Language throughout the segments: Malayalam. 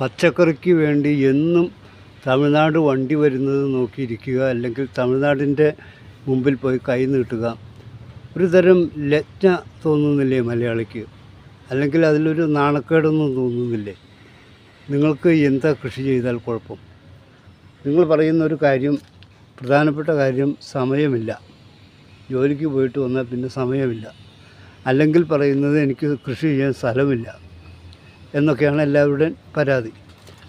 പച്ചക്കറിക്ക് വേണ്ടി എന്നും തമിഴ്നാട് വണ്ടി വരുന്നത് നോക്കിയിരിക്കുക അല്ലെങ്കിൽ തമിഴ്നാടിന്റെ മുമ്പിൽ പോയി കൈ നീട്ടുക. ഒരു തരം ലജ്ഞ തോന്നുന്നില്ലേ മലയാളിക്ക്? അല്ലെങ്കിൽ അതിലൊരു നാണക്കേടൊന്നും തോന്നുന്നില്ലേ? നിങ്ങൾക്ക് എന്താ കൃഷി ചെയ്താൽ കുഴപ്പം? നിങ്ങൾ പറയുന്ന ഒരു കാര്യം പ്രധാനപ്പെട്ട കാര്യം സമയമില്ല. ജോലിക്ക് പോയിട്ട് വന്നാൽ പിന്നെ സമയമില്ല. അല്ലെങ്കിൽ പറയുന്നത് എനിക്ക് കൃഷി ചെയ്യാൻ സ്ഥലമില്ല. എന്നൊക്കെയാണ് എല്ലാവരുടെയും പരാതി.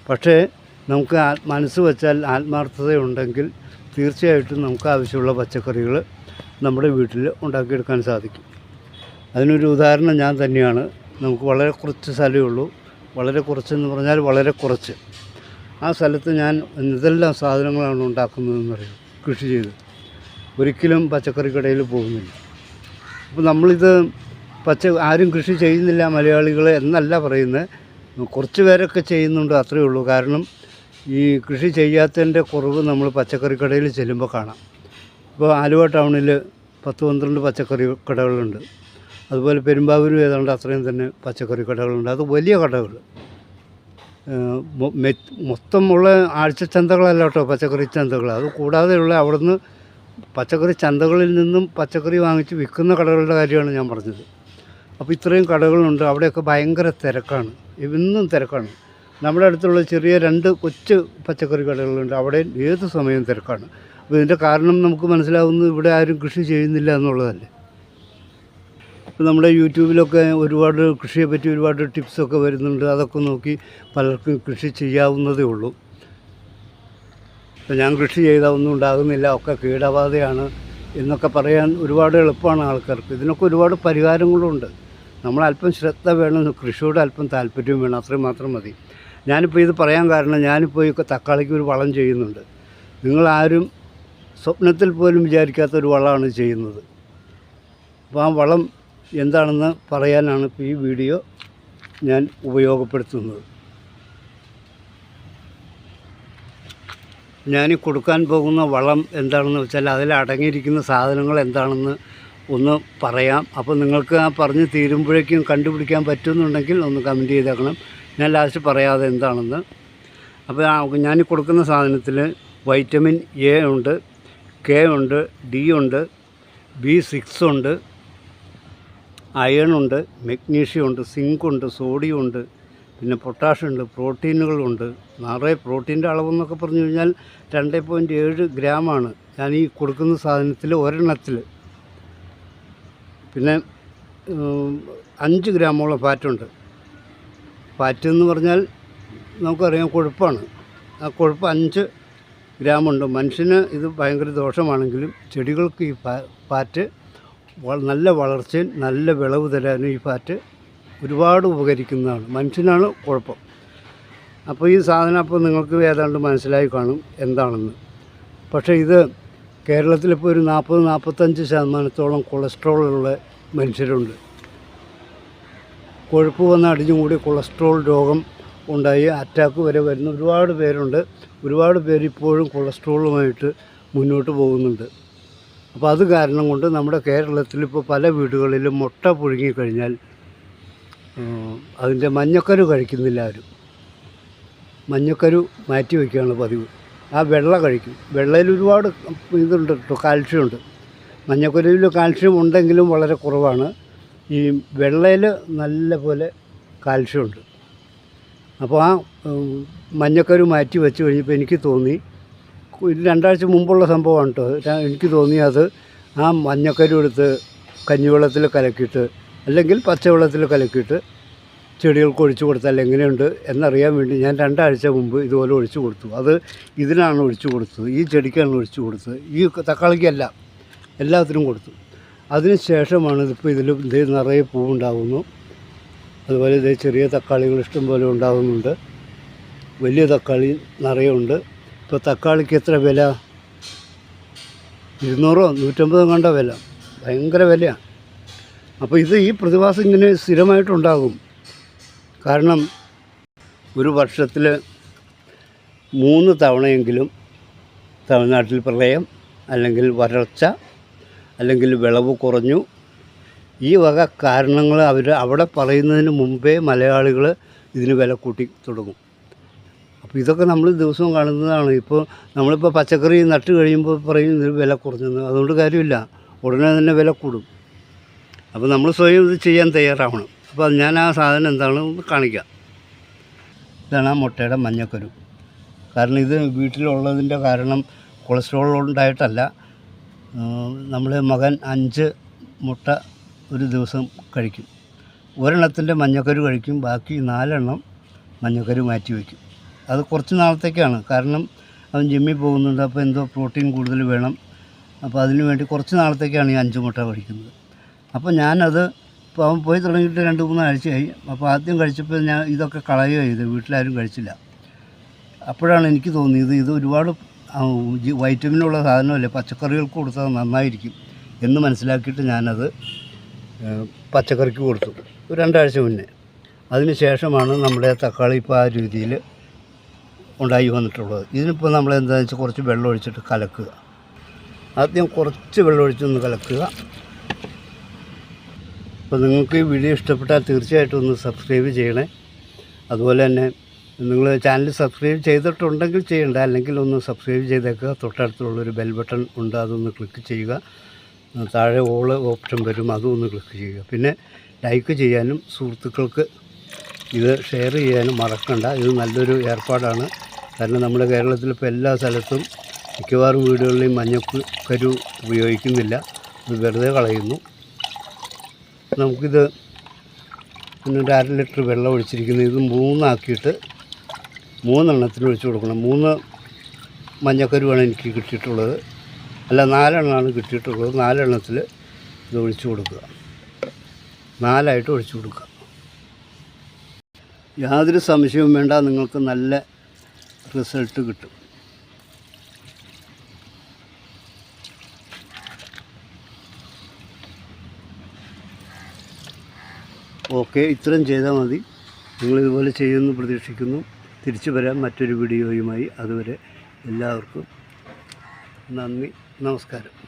പക്ഷേ നമുക്ക് മനസ്സ് വെച്ചാൽ ആത്മാർത്ഥതയുണ്ടെങ്കിൽ തീർച്ചയായിട്ടും നമുക്ക് ആവശ്യമുള്ള പച്ചക്കറികൾ നമ്മുടെ വീട്ടിൽ ഉണ്ടാക്കിയെടുക്കാൻ സാധിക്കും. അതിനൊരു ഉദാഹരണം ഞാൻ തന്നെയാണ്. നമുക്ക് വളരെ കുറച്ച് സ്ഥലമേ ഉള്ളൂ. വളരെ കുറച്ചെന്ന് പറഞ്ഞാൽ വളരെ കുറച്ച്. ആ സ്ഥലത്ത് ഞാൻ എന്തെല്ലാം സാധനങ്ങളാണ് ഉണ്ടാക്കുന്നതെന്ന് അറിയാം? കൃഷി ചെയ്ത്. ഒരിക്കലും പച്ചക്കറി കടയിൽ പോകുന്നില്ല. അപ്പോൾ നമ്മളിത് പച്ച ആരും കൃഷി ചെയ്യുന്നില്ല മലയാളികൾ എന്നല്ല പറയുന്നത്. കുറച്ച് പേരൊക്കെ ചെയ്യുന്നുണ്ട് അത്രയേ ഉള്ളൂ. കാരണം ഈ കൃഷി ചെയ്യാത്തതിന്റെ കുറവ് നമ്മൾ പച്ചക്കറി കടയിൽ ചെല്ലുമ്പോൾ കാണാം. ഇപ്പോൾ ആലുവ ടൗണിൽ പത്ത് പന്ത്രണ്ട് പച്ചക്കറി കടകളുണ്ട്. അതുപോലെ പെരുമ്പാവൂരും ഏതാണ്ട് അത്രയും തന്നെ പച്ചക്കറി കടകളുണ്ട്. അത് വലിയ കടകൾ. മൊത്തമുള്ള ആഴ്ച ചന്തകളല്ല കേട്ടോ പച്ചക്കറി ചന്തകൾ. അത് കൂടാതെയുള്ള അവിടുന്ന് പച്ചക്കറി ചന്തകളിൽ നിന്നും പച്ചക്കറി വാങ്ങിച്ച് വിൽക്കുന്ന കടകളുടെ കാര്യമാണ് ഞാൻ പറഞ്ഞത്. അപ്പോൾ ഇത്രയും കടകളുണ്ട്. അവിടെയൊക്കെ ഭയങ്കര തിരക്കാണ്. ഇന്നും തിരക്കാണ്. നമ്മുടെ അടുത്തുള്ള ചെറിയ രണ്ട് കൊച്ചു പച്ചക്കറി കടകളുണ്ട്. അവിടെ ഏത് സമയവും തിരക്കാണ്. അപ്പോൾ ഇതിന്റെ കാരണം നമുക്ക് മനസ്സിലാവുന്നത് ഇവിടെ ആരും കൃഷി ചെയ്യുന്നില്ല എന്നുള്ളതല്ലേ? ഇപ്പോൾ നമ്മുടെ യൂട്യൂബിലൊക്കെ ഒരുപാട് കൃഷിയെ പറ്റി ഒരുപാട് ടിപ്സൊക്കെ വരുന്നുണ്ട്. അതൊക്കെ നോക്കി പലർക്കും കൃഷി ചെയ്യാവുന്നതേ ഉള്ളൂ. ഇപ്പോൾ ഞാൻ കൃഷി ചെയ്താൽ ഒന്നും ഉണ്ടാകുന്നില്ല. ഒക്കെ കീടബാധയാണ് എന്നൊക്കെ പറയാൻ ഒരുപാട് എളുപ്പമാണ് ആൾക്കാർക്ക്. ഇതിനൊക്കെ ഒരുപാട് പരിഹാരങ്ങളുണ്ട്. നമ്മൾ അല്പം ശ്രദ്ധ വേണം കൃഷിയോട് അല്പം താല്പര്യം വേണം അത്രയും മാത്രം മതി. ഞാനിപ്പോൾ ഇത് പറയാൻ കാരണം ഞാനിപ്പോൾ ഈ തക്കാളിക്ക് ഒരു വളം ചെയ്യുന്നുണ്ട്. നിങ്ങളാരും സ്വപ്നത്തിൽ പോലും വിചാരിക്കാത്ത ഒരു വളമാണ് ചെയ്യുന്നത്. അപ്പോൾ ആ വളം എന്താണെന്ന് പറയാനാണ് ഇപ്പോൾ ഈ വീഡിയോ ഞാൻ ഉപയോഗപ്പെടുത്തുന്നത്. ഞാൻ കൊടുക്കാൻ പോകുന്ന വളം എന്താണെന്ന് വെച്ചാൽ അതിൽ അടങ്ങിയിരിക്കുന്ന സാധനങ്ങൾ എന്താണെന്ന് ഒന്ന് പറയാം. അപ്പോൾ നിങ്ങൾക്ക് ആ പറഞ്ഞ് തീരുമ്പോഴേക്കും കണ്ടുപിടിക്കാൻ പറ്റുന്നുണ്ടെങ്കിൽ ഒന്ന് കമന്റ് ചെയ്തേക്കണം. ഞാൻ ലാസ്റ്റ് പറയാതെ എന്താണെന്ന്. അപ്പോൾ ഞാൻ കൊടുക്കുന്ന സാധനത്തിൽ വൈറ്റമിൻ എ ഉണ്ട് കെ ഉണ്ട് ഡി ഉണ്ട് ബി സിക്സ് ഉണ്ട് അയൺ ഉണ്ട് മെഗ്നീഷ്യം ഉണ്ട് സിങ്ക് ഉണ്ട് സോഡിയം ഉണ്ട് പിന്നെ പൊട്ടാഷ്യം ഉണ്ട് പ്രോട്ടീനുകളുണ്ട് നിറയെ പ്രോട്ടീന്റെ അളവെന്നൊക്കെ പറഞ്ഞു കഴിഞ്ഞാൽ രണ്ട് പോയിന്റ് ഏഴ് ഗ്രാമാണ്. ഞാൻ ഈ കൊടുക്കുന്ന സാധനത്തിൽ ഒരെണ്ണത്തിൽ പിന്നെ അഞ്ച് ഗ്രാമോളം ഫാറ്റുണ്ട്. ഫാറ്റ് എന്ന് പറഞ്ഞാൽ നമുക്കറിയാം കൊഴുപ്പാണ്. ആ കൊഴുപ്പ് അഞ്ച് ഗ്രാമുണ്ട്. മനുഷ്യന് ഇത് ഭയങ്കര ദോഷമാണെങ്കിലും ചെടികൾക്ക് ഈ ഫാറ്റ് നല്ല വളർച്ചയും നല്ല വിളവ് തരാനും ഈ ഫാറ്റ് ഒരുപാട് ഉപകരിക്കുന്നതാണ്. മനുഷ്യനാണ് കുഴപ്പം. അപ്പോൾ ഈ സാധനം അപ്പോൾ നിങ്ങൾക്ക് ഏതാണ്ട് മനസ്സിലായി കാണും എന്താണെന്ന്. പക്ഷേ ഇത് കേരളത്തിലിപ്പോൾ ഒരു നാൽപ്പത് നാൽപ്പത്തഞ്ച് ശതമാനത്തോളം കൊളസ്ട്രോളുള്ള മനുഷ്യരുണ്ട്. കൊഴുപ്പ് വന്ന് അടിഞ്ഞുകൂടി കൊളസ്ട്രോൾ രോഗം ഉണ്ടായി അറ്റാക്ക് വരെ വരുന്ന ഒരുപാട് പേരുണ്ട്. ഒരുപാട് പേര് ഇപ്പോഴും കൊളസ്ട്രോളുമായിട്ട് മുന്നോട്ട് പോകുന്നുണ്ട്. അപ്പോൾ അത് കാരണം കൊണ്ട് നമ്മുടെ കേരളത്തിൽ ഇപ്പോൾ പല വീടുകളിലും മുട്ട പുഴുങ്ങിക്കഴിഞ്ഞാൽ അതിന്റെ മഞ്ഞക്കരു കഴിക്കുന്നില്ല ആരും. മഞ്ഞക്കരു മാറ്റി വയ്ക്കുകയാണ് പതിവ്. ആ വെള്ള കഴിക്കും. വെള്ളയിൽ ഒരുപാട് ഇതുണ്ട് കേട്ടോ കാൽഷ്യം ഉണ്ട്. മഞ്ഞക്കുരുവിൽ കാൽഷ്യം ഉണ്ടെങ്കിലും വളരെ കുറവാണ്. ഈ വെള്ളയിൽ നല്ല പോലെ കാൽഷ്യം ഉണ്ട്. അപ്പോൾ ആ മഞ്ഞക്കരു മാറ്റി വെച്ച് കഴിഞ്ഞപ്പോൾ എനിക്ക് തോന്നി രണ്ടാഴ്ച മുമ്പുള്ള സംഭവമാണ് കേട്ടോ എനിക്ക് തോന്നി അത് ആ മഞ്ഞക്കരു എടുത്ത് കഞ്ഞിവെള്ളത്തിൽ കലക്കിയിട്ട് അല്ലെങ്കിൽ പച്ചവെള്ളത്തിൽ കലക്കിയിട്ട് ചെടികൾക്ക് ഒഴിച്ചു കൊടുത്താൽ എങ്ങനെയുണ്ട് എന്നറിയാൻ വേണ്ടി ഞാൻ രണ്ടാഴ്ച മുമ്പ് ഇതുപോലെ ഒഴിച്ചു കൊടുത്തു. അത് ഇതിനാണ് ഒഴിച്ചു കൊടുത്തത്. ഈ ചെടിക്കാണ് ഒഴിച്ചു കൊടുത്തത്. ഈ തക്കാളിക്കല്ല എല്ലാത്തിനും കൊടുത്തു. അതിന് ശേഷമാണ് ഇതിപ്പോൾ ഇതിൽ ഇത് നിറയെ പൂവുണ്ടാകുന്നു അതുപോലെ ഇതേ ചെറിയ തക്കാളികൾ ഇഷ്ടം പോലെ ഉണ്ടാകുന്നുണ്ട് വലിയ തക്കാളി നിറയെ ഉണ്ട്. ഇപ്പോൾ തക്കാളിക്ക് എത്ര വില? ഇരുന്നൂറോ നൂറ്റമ്പതോ കണ്ട വില. ഭയങ്കര വിലയാണ്. അപ്പോൾ ഇത് ഈ പ്രതിഭാസം ഇങ്ങനെ സ്ഥിരമായിട്ടുണ്ടാകും. കാരണം ഒരു വർഷത്തിൽ മൂന്ന് തവണയെങ്കിലും തമിഴ്നാട്ടിൽ പ്രളയം അല്ലെങ്കിൽ വരൾച്ച അല്ലെങ്കിൽ വിളവ് കുറഞ്ഞു. ഈ വക കാരണങ്ങൾ അവർ അവിടെ പറയുന്നതിന് മുമ്പേ മലയാളികൾ ഇതിന് വില കൂട്ടി തുടങ്ങും. അപ്പോൾ ഇതൊക്കെ നമ്മൾ ദിവസവും കാണുന്നതാണ്. ഇപ്പോൾ നമ്മളിപ്പോൾ പച്ചക്കറി നട്ട് കഴിയുമ്പോൾ പറയും ഇതിന് വില കുറഞ്ഞെന്ന്. അതുകൊണ്ട് കാര്യമില്ല. ഉടനെ തന്നെ വില കൂടും. അപ്പോൾ നമ്മൾ സ്വയം ഇത് ചെയ്യാൻ തയ്യാറാവണം. അപ്പോൾ ഞാൻ ആ സാധനം എന്താണെന്ന് കാണിക്കാം. ഇതാണ് ആ മുട്ടയുടെ മഞ്ഞക്കരു. കാരണം ഇത് വീട്ടിലുള്ളതിന്റെ കാരണം കൊളസ്ട്രോൾ ഉണ്ടായിട്ടല്ല. നമ്മൾ മകൻ അഞ്ച് മുട്ട ഒരു ദിവസം കഴിക്കും. ഒരെണ്ണത്തിന്റെ മഞ്ഞക്കരു കഴിക്കും ബാക്കി നാലെണ്ണം മഞ്ഞക്കരു മാറ്റി വയ്ക്കും. അത് കുറച്ച് നാളത്തേക്കാണ്. കാരണം അവൻ ജിമ്മിൽ പോകുന്നുണ്ട് അപ്പോൾ എന്തോ പ്രോട്ടീൻ കൂടുതൽ വേണം. അപ്പോൾ അതിനു വേണ്ടി കുറച്ച് നാളത്തേക്കാണ് ഈ അഞ്ച് മുട്ട കഴിക്കുന്നത്. അപ്പോൾ ഞാനത് ഇപ്പോൾ അവൻ പോയി തുടങ്ങിയിട്ട് രണ്ട് മൂന്ന് ആഴ്ചയായി അപ്പോൾ ആദ്യം കഴിച്ചപ്പോൾ ഞാൻ ഇതൊക്കെ കളയുകയോ ചെയ്തു വീട്ടിലാരും കഴിച്ചില്ല. അപ്പോഴാണ് എനിക്ക് തോന്നിയത് ഇത് ഒരുപാട് വൈറ്റമിനുള്ള സാധനമല്ലേ? പച്ചക്കറികൾക്ക് കൊടുത്താൽ നന്നായിരിക്കും എന്ന് മനസ്സിലാക്കിയിട്ട് ഞാനത് പച്ചക്കറിക്ക് കൊടുത്തു. ഒരു രണ്ടാഴ്ച മുന്നേ. അതിന് ശേഷമാണ് നമ്മുടെ തക്കാളി ഇപ്പോൾ ആ രീതിയിൽ ഉണ്ടായി വന്നിട്ടുള്ളത്. ഇതിനിപ്പോൾ നമ്മൾ എന്താണെന്ന് വെച്ചാൽ കുറച്ച് വെള്ളം ഒഴിച്ചിട്ട് കലക്കുക. ആദ്യം കുറച്ച് വെള്ളം ഒഴിച്ചൊന്ന് കലക്കുക. അപ്പോൾ നിങ്ങൾക്ക് ഈ വീഡിയോ ഇഷ്ടപ്പെട്ടാൽ തീർച്ചയായിട്ടും ഒന്ന് സബ്സ്ക്രൈബ് ചെയ്യണേ. അതുപോലെ തന്നെ നിങ്ങൾ ചാനൽ സബ്സ്ക്രൈബ് ചെയ്തിട്ടുണ്ടെങ്കിൽ ചെയ്യണ്ട അല്ലെങ്കിൽ ഒന്ന് സബ്സ്ക്രൈബ് ചെയ്തേക്കുക. തൊട്ടടുത്തുള്ളൊരു ബെൽ ബട്ടൺ ഉണ്ട് അതൊന്ന് ക്ലിക്ക് ചെയ്യുക. താഴെ ഓൾ ഓപ്ഷൻ വരും അതും ഒന്ന് ക്ലിക്ക് ചെയ്യുക. പിന്നെ ലൈക്ക് ചെയ്യാനും സുഹൃത്തുക്കൾക്ക് ഇത് ഷെയർ ചെയ്യാനും മറക്കണ്ട. ഇത് നല്ലൊരു ഏർപ്പാടാണ്. കാരണം നമ്മുടെ കേരളത്തിൽ ഇപ്പോൾ എല്ലാ സ്ഥലത്തും മിക്കവാറും വീടുകളിലും മഞ്ഞക്കരു ഉപയോഗിക്കുന്നില്ല. ഇത് വെറുതെ കളയുന്നു. നമുക്കിത് ഒരു അര ലിറ്റർ വെള്ളം ഒഴിച്ചിരിക്കുന്നത് ഇത് മൂന്നാക്കിയിട്ട് മൂന്നെണ്ണത്തിന് ഒഴിച്ചു കൊടുക്കണം. മൂന്ന് മഞ്ഞക്കരുവാണ് എനിക്ക് കിട്ടിയിട്ടുള്ളത്. അല്ല നാലെണ്ണമാണ് കിട്ടിയിട്ടുള്ളത്. നാലെണ്ണത്തിൽ ഇത് ഒഴിച്ചു കൊടുക്കുക. നാലായിട്ട് ഒഴിച്ചു കൊടുക്കുക. യാതൊരു സംശയവും വേണ്ട. നിങ്ങൾക്ക് നല്ല റിസൾട്ട് കിട്ടും. ഓക്കെ ഇത്രയും ചെയ്താൽ മതി. നിങ്ങൾ ഇതുപോലെ ചെയ്യുമെന്ന് പ്രതീക്ഷിക്കുന്നു. തിരിച്ചു വരാം മറ്റൊരു വീഡിയോയുമായി. അതുവരെ എല്ലാവർക്കും നന്ദി നമസ്കാരം.